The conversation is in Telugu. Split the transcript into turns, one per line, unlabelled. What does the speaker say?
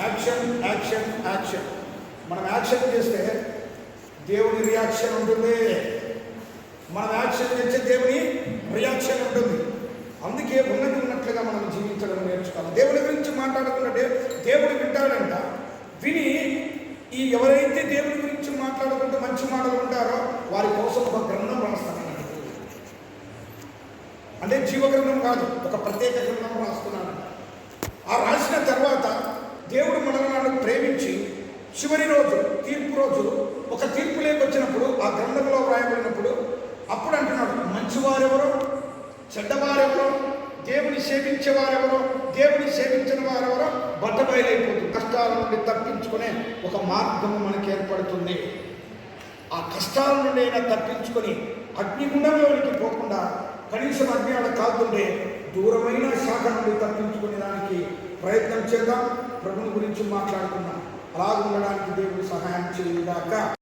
Action action action. మనం యాక్షన్ చేస్తే దేవుని రియాక్షన్ ఉంటుంది. మనం యాక్షన్ చేస్తే దేవుని రియాక్షన్ ఉంటుంది. అందుకే ఉన్నది ఉన్నట్లుగా మనం జీవించడం నేర్చుకోవాలి. దేవుని గురించి మాట్లాడుకున్నట్టే దేవుడు వింటాడంట. విని ఈ ఎవరైతే దేవుని గురించి మాట్లాడుకుంటూ మంచి మాటలు ఉంటారో వారి కోసం ఒక గ్రంథం రాస్తాను అంటే జీవగ్రంథం కాదు ఒక ప్రత్యేక గ్రంథం రాస్తున్నాను చివరి రోజు తీర్పు రోజు ఒక తీర్పు లేకొచ్చినప్పుడు ఆ గ్రంథంలో వ్రాయబడినప్పుడు అప్పుడు అంటున్నాడు మంచివారెవరో? చెడ్డవారెవరో? దేవుని సేవించేవారెవరో? దేవుని సేవించిన వారెవరో? బట్టబయలైపోతుంది కష్టాల నుండి తప్పించుకునే ఒక మార్గం మనకి ఏర్పడుతుంది. ఆ కష్టాల నుండి అయినా తప్పించుకొని అగ్నిగుండంలోనికి పోకుండా కనీసం అగ్ని అలా దూరమైన శాఖ నుండి తప్పించుకునే ప్రయత్నం చేద్దాం. ప్రభుని గురించి మాట్లాడుకుందాం. అలా ఉండడానికి దేవుడు సహాయం చేయగాక.